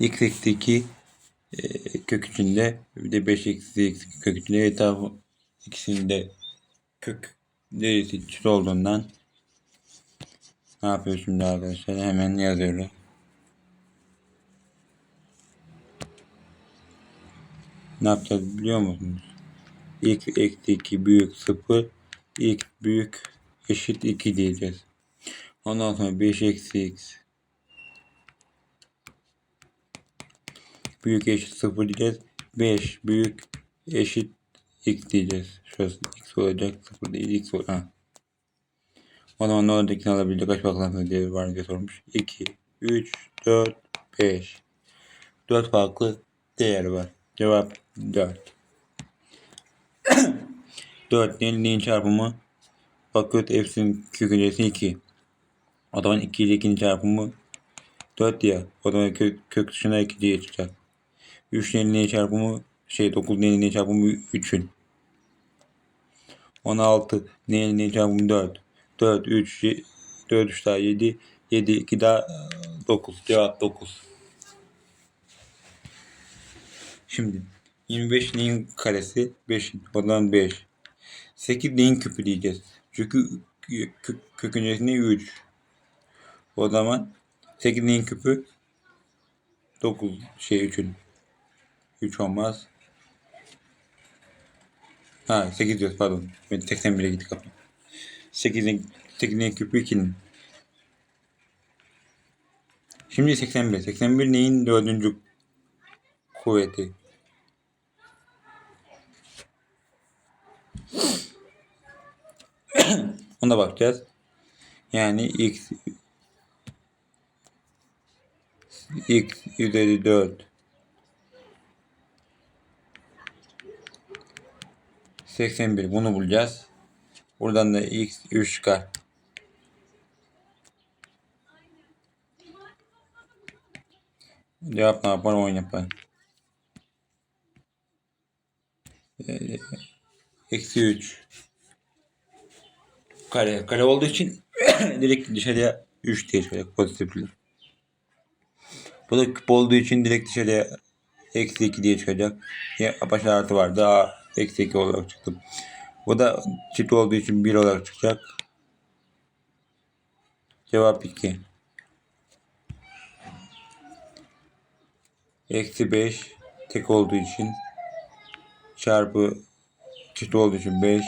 x eksi 2 e, kök içinde bir de 5 eksi eksi kök içinde etrafı ikisinde kök derisi eşit olduğundan ne yapıyor şimdi arkadaşlar? Hemen yazıyorum. Ne yapacağız biliyor musunuz? x eksi 2 büyük 0 x büyük eşit 2 diyeceğiz. Ondan sonra 5 eksi x büyük eşit 0 diyeceğiz. 5 büyük eşit x diyeceğiz. Şurası x olacak 0 değil x olacak. Ha. O zaman oradakini alabilecek kaç bakalım diye var diye sormuş. 2, 3, 4, 5. 4 farklı değer var. Cevap 4. 4 neyin, neyin çarpımı? Bakıyoruz hepsinin köküncesi 2. O zaman 2 ile 2'nin çarpımı 4 ya. O zaman kök, kök dışına 2 diye çıkacak. 3 neyin neyin çarpımı şey 9 neyin neyin çarpımı 3'ün. 16 neyin neyin çarpımı 4. 4 3 4 3 daha 7 7 2 daha 9. Cevap 9. Şimdi 25 neyin karesi 5'in. O zaman 5. 8 neyin küpü diyeceğiz. Çünkü kök, kökün öncesinde 3. O zaman 8 neyin küpü 9 şey 3'ün. 3 olmaz. Ha 8 diyoruz pardon. Ben 81'e gittik kapı. 8'in 8'in küpü 2'nin. Şimdi 81. 81 neyin dördüncü kuvveti? Ona bakacağız. Yani x x üzeri 4 81 bunu bulacağız. Buradan da x 3 çıkar. Cevap ne yapar? 10 yapar. Ee, Eksi 3 kare. Kare olduğu için direkt dışarıya 3 diye çıkacak pozitifli. Bu da küp olduğu için direkt dışarıya eksi 2 diye çıkacak. Ya başta artı vardı. A eksi 2 olarak çıktı. Bu da çift olduğu için 1 olarak çıkacak. Cevap 2. Eksi 5 tek olduğu için çarpı çift olduğu için 5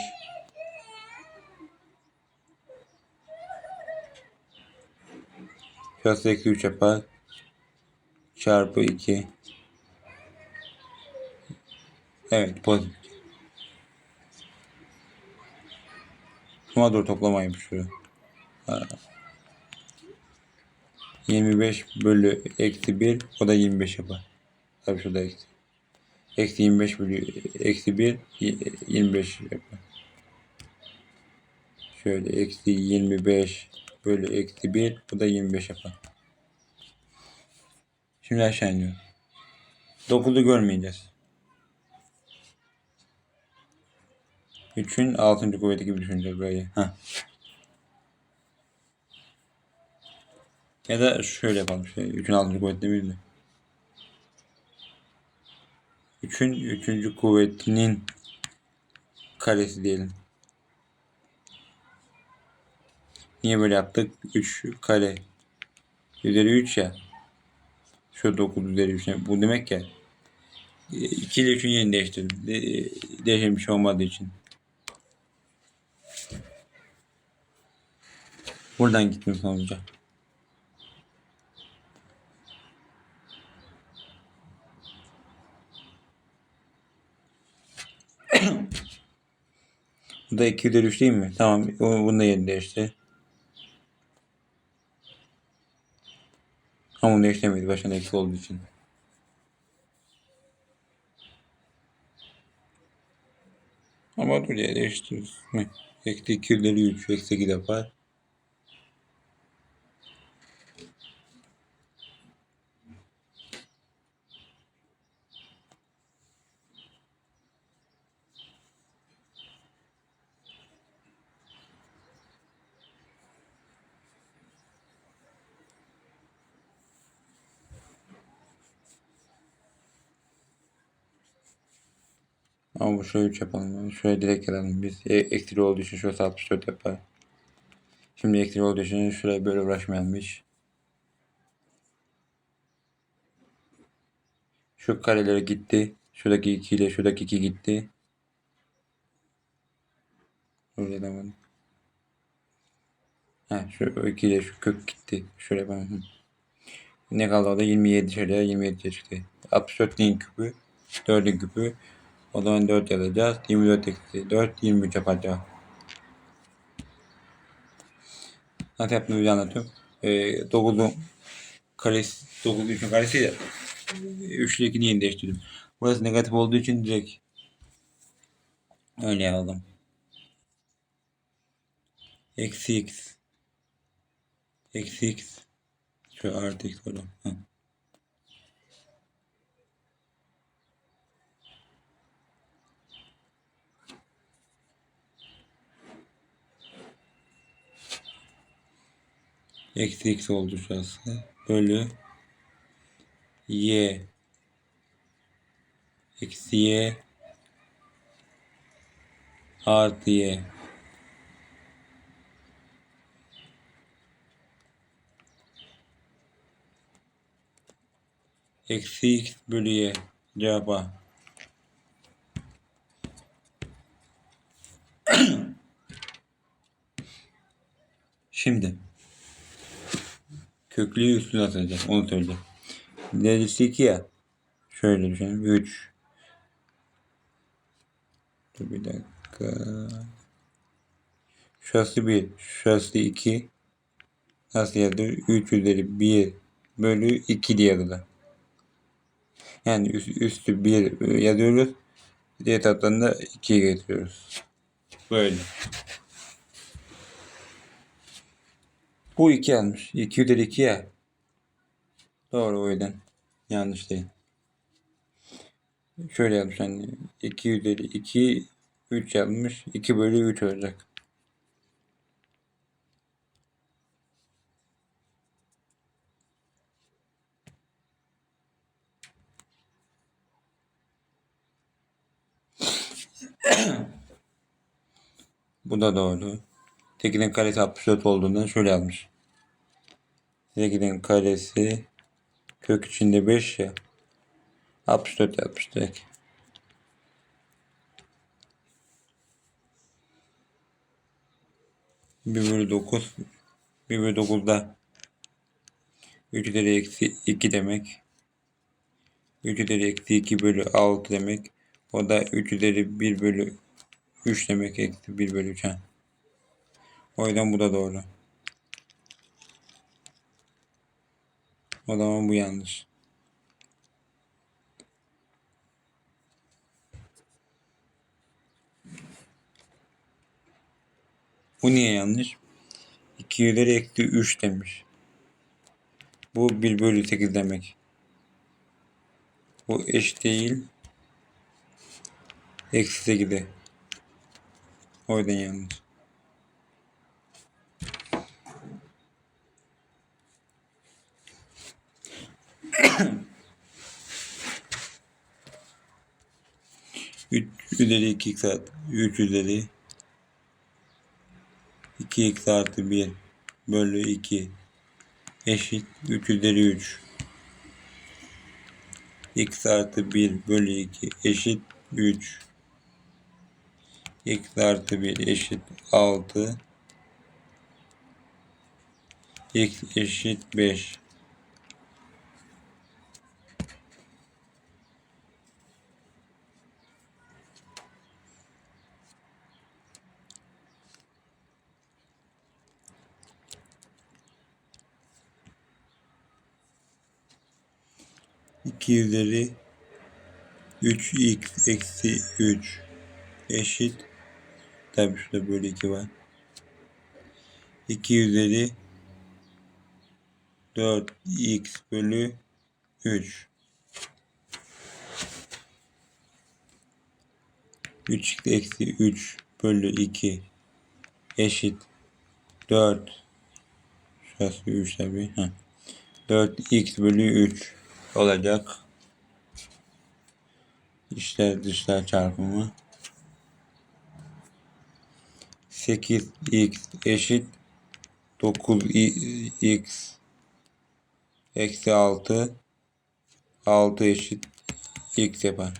Şurası eksi 3 yapar. Çarpı 2. Evet pozitif. Suma doğru toplamaymış şurada. 25 bölü eksi 1 o da 25 yapar. Tabii şurada eksi. Eksi 25 bölü eksi 1 25 yapar. Şöyle eksi 25 bölü eksi 1 bu da 25 yapar. Şimdi aşağı iniyor. 9'u görmeyeceğiz. 3'ün 6. kuvveti gibi düşüneceğiz böyle. Heh. Ya da şöyle yapalım. Şey, 3'ün 6. kuvveti değil de. 3'ün 3. kuvvetinin karesi diyelim. Niye böyle yaptık? 3 kare üzeri 3 ya. Şu 9 üzeri 3. Bu demek ya. 2 ile 3'ün yerini değiştirdim. De değişmiş olmadığı için. Buradan gittim sonuca. Bu da 2 üzeri 3 değil mi? Tamam. Bunu da yerini değişti. Ama bunu değiştiremedi. Başına eksi olduğu için. Ama dur ya değiştiririz. Eksi 2 üzeri 3. Eksi 2 yapar. Ama bu şöyle 3 yapalım. Şöyle direkt yazalım biz. E, eksili olduğu için şurası 64 yapar. Şimdi eksili olduğu için şuraya böyle uğraşmayalım hiç. Şu karelere gitti. Şuradaki 2 ile şuradaki 2 gitti. Öyle demedim. Ha şu 2 ile şu kök gitti. Şöyle ben. Ne kaldı orada? 27 şöyle 27 çıktı. 64 neyin küpü? 4'ün küpü. O zaman 4 yazacağız. 24 eksi 4 23 yapacağız. Nasıl yaptığımızı anlatıyorum. Ee, 9'un karesi 9 3'ün karesi ya. 3 ile 2'ni yeni değiştirdim. Burası negatif olduğu için direkt öyle aldım. Eksi x. Eksi x. Şu artı x var. Hı. Eksi x oldu şurası. Bölü y. Eksi y. Artı y. Eksi x bölü y. Cevap A. Şimdi köklüyü üstüne atacağız. Onu söyleyeceğim. Derecesi 2 ya. Şöyle düşünelim. 3 Dur bir dakika. Şurası 1. Şurası 2. Nasıl yazılır? 3 üzeri 1 bölü 2 diye yazılır. Yani üst, üstü 1 yazıyoruz. Diğer taraftan da 2'ye getiriyoruz. Böyle. Bu 2 almış. 2 üzeri 2 ya. Doğru o yüzden. Yanlış değil. Şöyle yapmış hani 2 üzeri 2 3 yapmış. 2 bölü 3 olacak. Bu da doğru. Tekinin karesi 64 olduğundan şöyle yazmış. Tekinin karesi kök içinde 5 ya. 64 yapmış direkt. Bir bölü 9 bir bölü 9'da 3 üzeri eksi 2 demek. 3 üzeri eksi 2 bölü 6 demek. O da 3 üzeri 1 bölü 3 demek. Eksi 1 bölü 3 ha. O yüzden bu da doğru. O zaman bu yanlış. Bu niye yanlış? 2 üzeri eksi 3 demiş. Bu 1 bölü 8 demek. Bu eş değil. Eksi 8'e. O yüzden yanlış. Üç üzeri 2 x 3 üzeri 2x artı 1 bölü 2 eşit 3 üzeri 3 x artı 1 bölü 2 eşit 3 x artı 1 eşit 6 x eşit 5 2 üzeri 3x eksi 3 eşit. Tabi şurada böyle 2 var. 2 üzeri 4x bölü 3 3x eksi 3 bölü 2 eşit. 4 şurası 3 tabi 4x bölü 3 olacak. İçler dışlar çarpımı 8x eşit 9x eksi 6 6 eşit x yapar.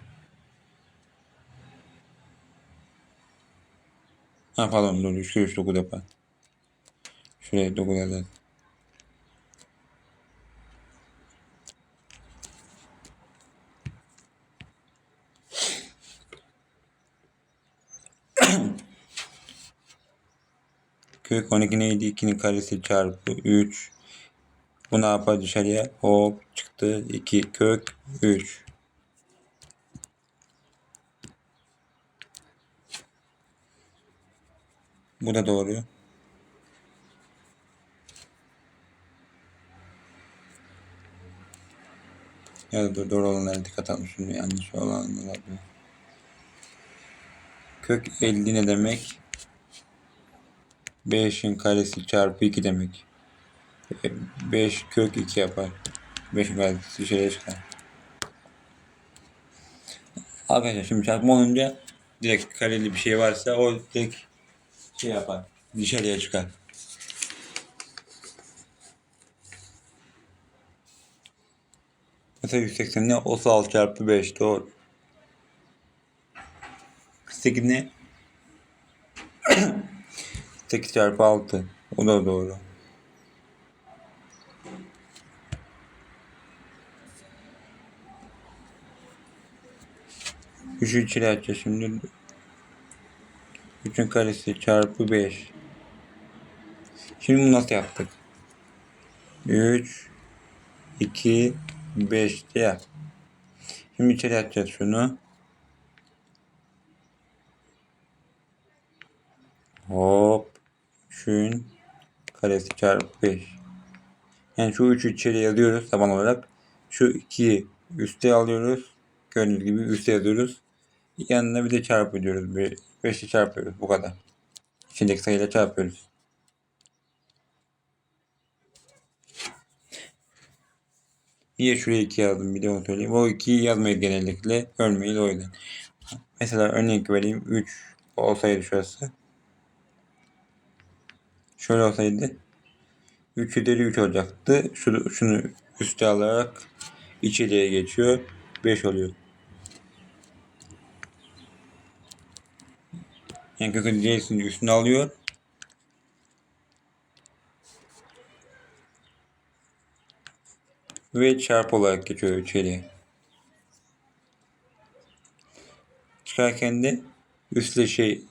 Ha pardon dur 3 3 9 yapar. Şuraya 9 yazar. Kök 12 neydi? 2'nin karesi çarpı 3. Bu ne yapar dışarıya? Hop çıktı. 2 kök 3. Bu da doğru. Ya da doğru olanlara dikkat almışım. Yanlış olanlar var. Kök 50 ne demek? 5'in karesi çarpı 2 demek. 5 kök 2 yapar. 5'in karesi dışarıya çıkar. Arkadaşlar şimdi çarpma olunca direkt kareli bir şey varsa o direkt şey yapar. Dışarıya çıkar. Mesela 180 ne? 36 çarpı 5 doğru. 48 ne? 8 çarpı 6. O da doğru. Üçü içeri açacağız şimdi. 3'ün karesi çarpı 5. Şimdi bunu nasıl yaptık? 3 2 5 diye. Şimdi içeri açacağız şunu. Hop. 3'ün karesi çarpı 5. Yani şu 3'ü içeri yazıyoruz taban olarak. Şu 2'yi üste alıyoruz. Gördüğünüz gibi üste yazıyoruz. Yanına bir de çarpı ediyoruz. 5'i çarpıyoruz. Bu kadar. İçindeki sayıyla çarpıyoruz. Niye şuraya 2 yazdım bir de onu söyleyeyim. O 2'yi yazmayı genellikle örmeyi o yüzden. Mesela örnek vereyim. 3 olsaydı şurası. Şöyle olsaydı 3 üzeri 3 olacaktı. Şunu, şunu üste alarak içeriye geçiyor. 5 oluyor. Yani kökün C'sini üstüne alıyor. Ve çarpı olarak geçiyor içeriye. Çıkarken de üstle şey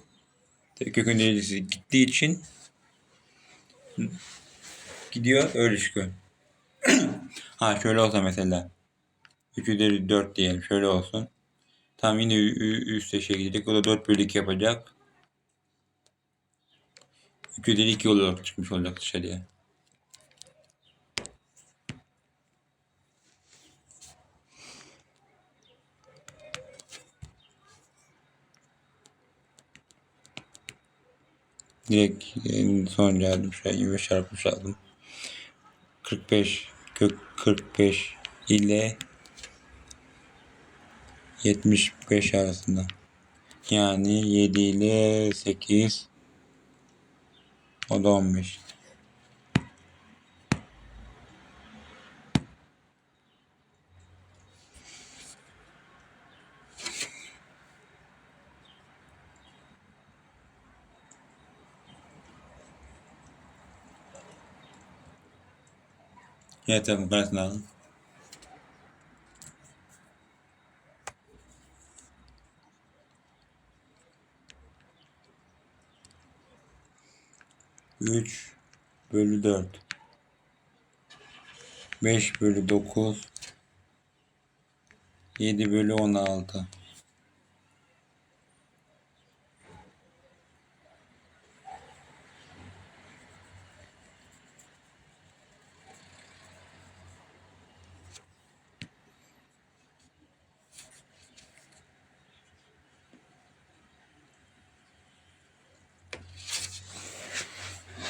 kökün derecesi gittiği için gidiyor öyle çıkıyor. ha şöyle olsa mesela 3 üzeri 4 diyelim şöyle olsun. Tam yine üstte şey gidecek. O da 4 bölü 2 yapacak. 3 üzeri 2 olarak çıkmış olacak dışarıya. Direkt son geldim. Şöyle 25 çarpmış aldım. 45 kök 45 ile 75 arasında. Yani 7 ile 8 o da 15. Evet, evet, ben lazım. Üç bölü dört. Beş bölü dokuz. Yedi bölü on altı.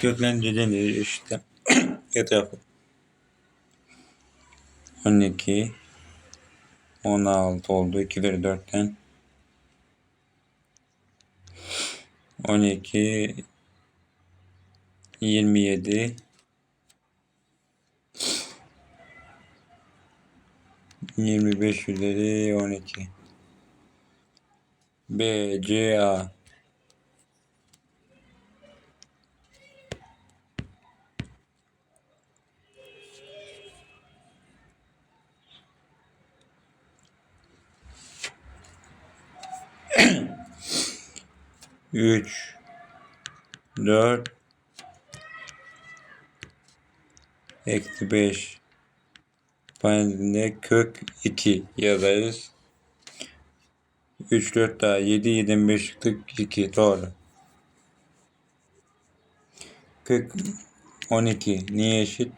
Köklendirden işte. Etrafı. 12 16 oldu. 2 kere 4'ten 12 27 25 üzeri 12 B C A Üç, dört, eksi beş, parantezinde kök iki yazarız. Üç, dört daha yedi, yedi, beş çıktı iki doğru. Kök on iki niye eşit?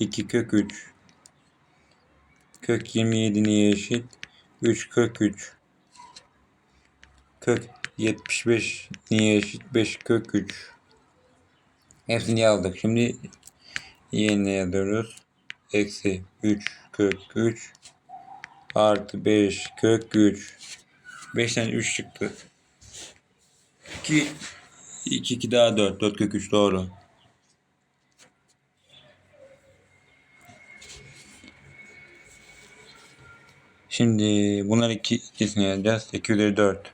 İki kök üç. Kök yirmi yedi niye eşit? Üç kök üç. Kök 75 niye eşit? 5 kök 3. Hepsini yazdık. Şimdi yerine yazıyoruz. Eksi 3 kök 3 artı 5 kök 3. 5'ten 3 çıktı. 2 2 2 daha 4. 4 kök 3 doğru. Şimdi bunlar iki, ikisini yazacağız. 2 üzeri 4.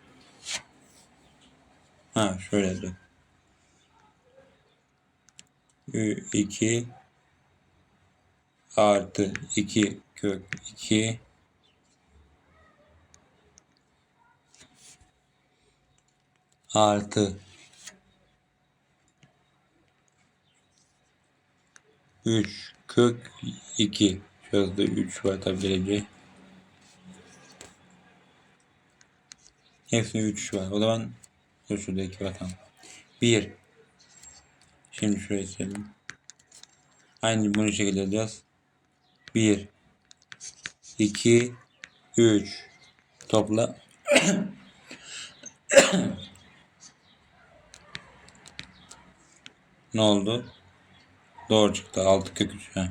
Ha şöyle de. 2 artı 2 kök 2 artı. 3 kök 2 şurada 3 var tabi derece hepsinde 3 var. O zaman dur şurada 2 var tamam 1 şimdi şuraya silelim aynı bunu şekilde yapacağız 1 2 3 topla ne oldu? Doğru çıktı. 6 kök 3. Ha.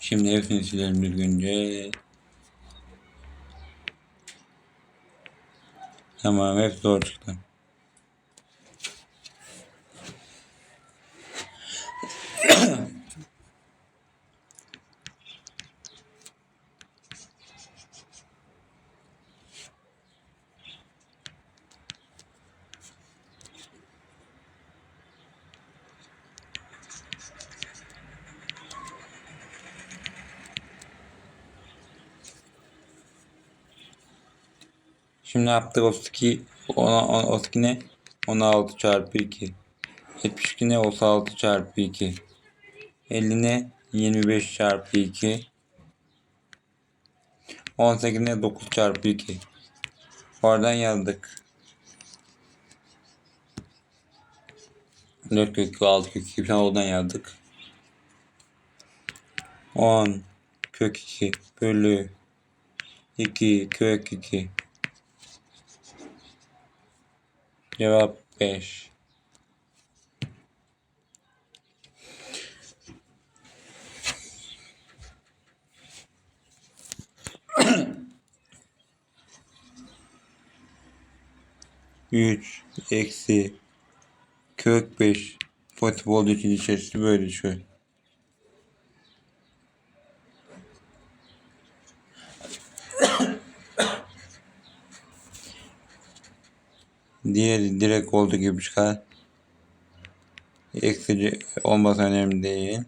Şimdi hepsini silelim düzgünce. Tamam hepsi doğru çıktı. Şimdi ne yaptık? 32 ona, 32 ne? 16 çarpı 2. 72 ne? 36 çarpı 2. 50 ne? 25 çarpı 2. 18 ne? 9 çarpı 2. Oradan yazdık. 4 kök 2, 6 kök 2 bir tane oradan yazdık. 10 kök 2 bölü 2 kök 2 Cevap 5. Üç eksi kök beş olduğu için içerisi böyle şöyle. Diğeri direkt olduğu gibi çıkar. Eksici olması önemli değil.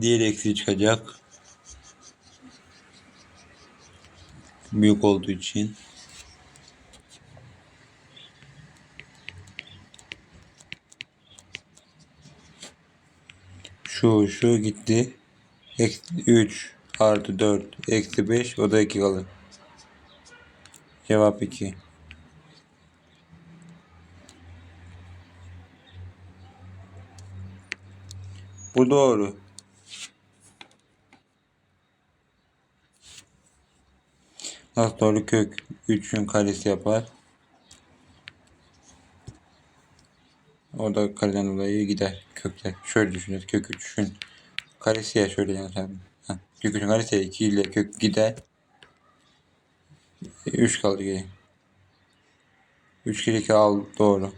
Diğer eksi çıkacak. Büyük olduğu için. Şu şu gitti. Eksi 3 artı 4 eksi 5 o da 2 kalır. Cevap 2. Bu doğru. Nasıl doğru kök 3'ün karesi yapar. O da kareden dolayı gider. kökler. Şöyle düşüneceğiz. Kök 3'ün karesi ya şöyle tabii. Ha, kök 3'ün karesi 2 ile kök gider. 3 kaldı geriye. 3 kere 2 al doğru.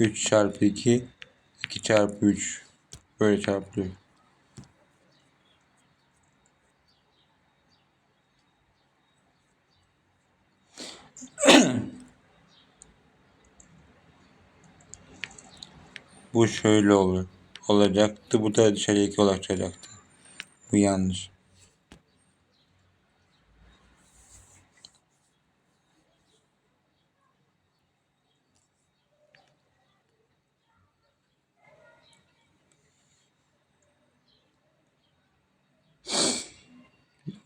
3 çarpı 2 2 çarpı 3 böyle çarpılıyor. Bu şöyle olur. Olacaktı. Bu da dışarıya 2 olarak çıkacaktı. Bu yanlış.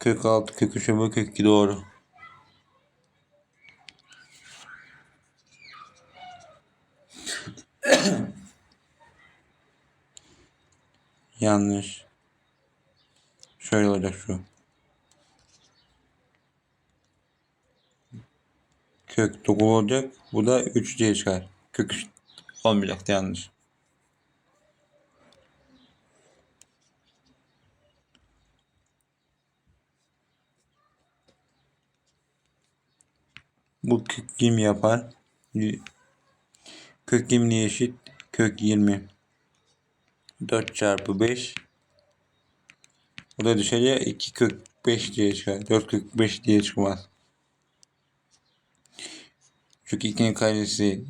Kök altı, kök üçe bu kök iki doğru. Yanlış. Şöyle olacak şu. Kök 9 olacak. Bu da 3 diye çıkar. Kök üç olmayacaktı yanlış. Bu kök 20 yapar. Kök 20 eşit. Kök 20. 4 çarpı 5. Bu da dışarıya 2 kök 5 diye çıkar. 4 kök 5 diye çıkmaz. Çünkü 2'nin karesi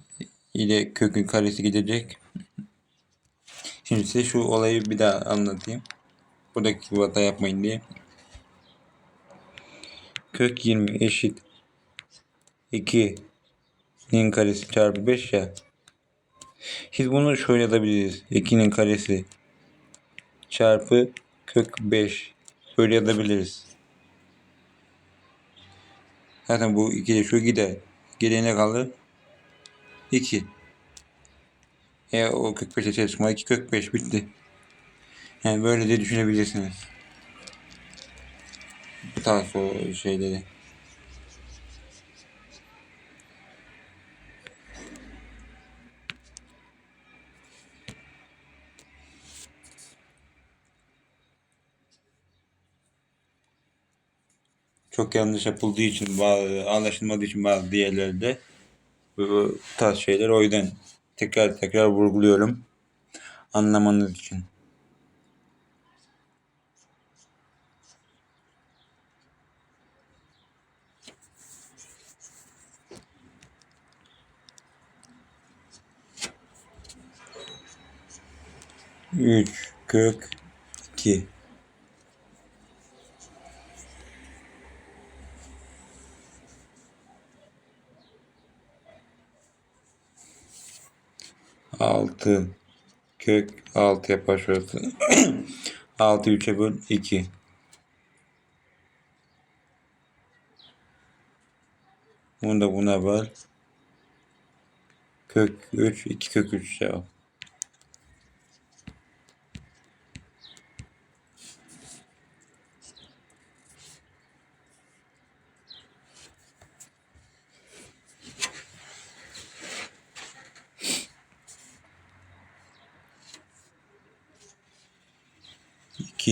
ile kökün karesi gidecek. Şimdi size şu olayı bir daha anlatayım. Buradaki hata yapmayın diye. Kök 20 eşit 2'nin karesi çarpı 5 ya. Biz bunu şöyle yazabiliriz. 2'nin karesi çarpı kök 5. Böyle yazabiliriz. Zaten bu 2 ile şu gider. Geriye kalır? 2. E o kök 5'e çalışma 2 kök 5 bitti. Yani böyle de düşünebilirsiniz. Bu tarz o şeyleri. Çok yanlış yapıldığı için bazı anlaşılmadığı için bazı diğerlerde bu tarz şeyler o yüzden tekrar tekrar vurguluyorum anlamanız için. Üç kök iki. Altı kök altı yapar şurası. Altı üçe böl iki. Bunu da buna böl. Kök 3, 2 kök 3 cevap.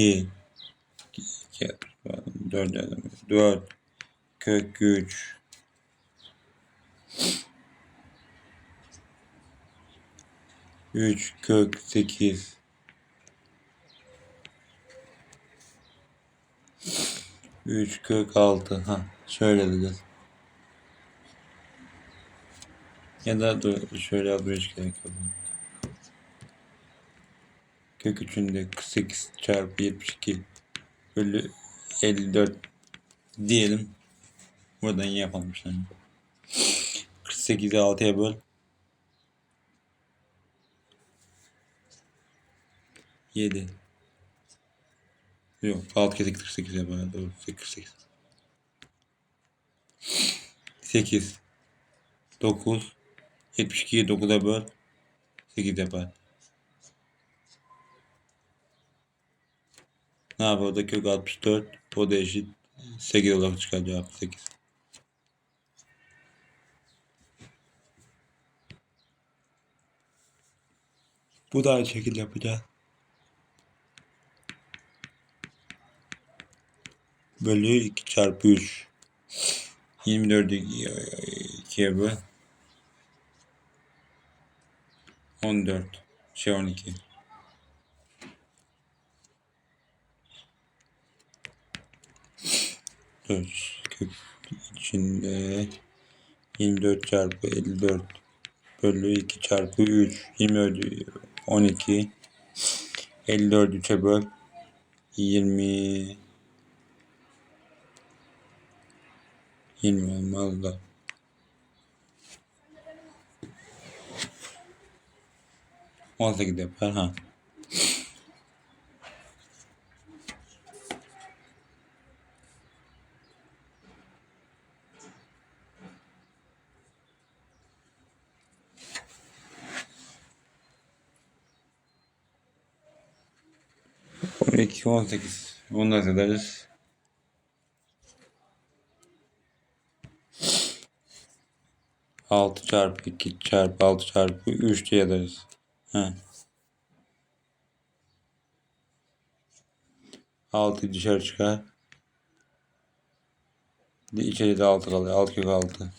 İki, iki, dört yazdım. Dört, kök üç, üç, kök sekiz, üç, kök altı. Ha, şöyle diyeceğiz. Ya da dur, şöyle hiç gerek yok. Kök 3'ün de 48 çarpı 72 bölü 54 diyelim. Buradan yapalım işte. 48'i 6'ya böl. 7 Yok 6 kere 48 yapar. Doğru 48 8 9 72'yi 9'a böl 8 yapar. Ne yapıyor? O da kök 64. O da eşit. 8 olarak çıkar cevap 8. Bu da aynı şekilde yapacağız. Bölü 2 çarpı 3. 24'ü 2'ye böl. 14. Şey 12. Dur. Kök içinde 24 çarpı 54 bölü 2 çarpı 3 24 12 54 3'e böl 20 20 olmaz da On sekiz ha. On iki, on sekiz. Onu nasıl ederiz? Altı çarpı iki çarpı altı çarpı üç diye ederiz. He. Altı dışarı çıkar. İçeride altı kalıyor. Alt kök altı.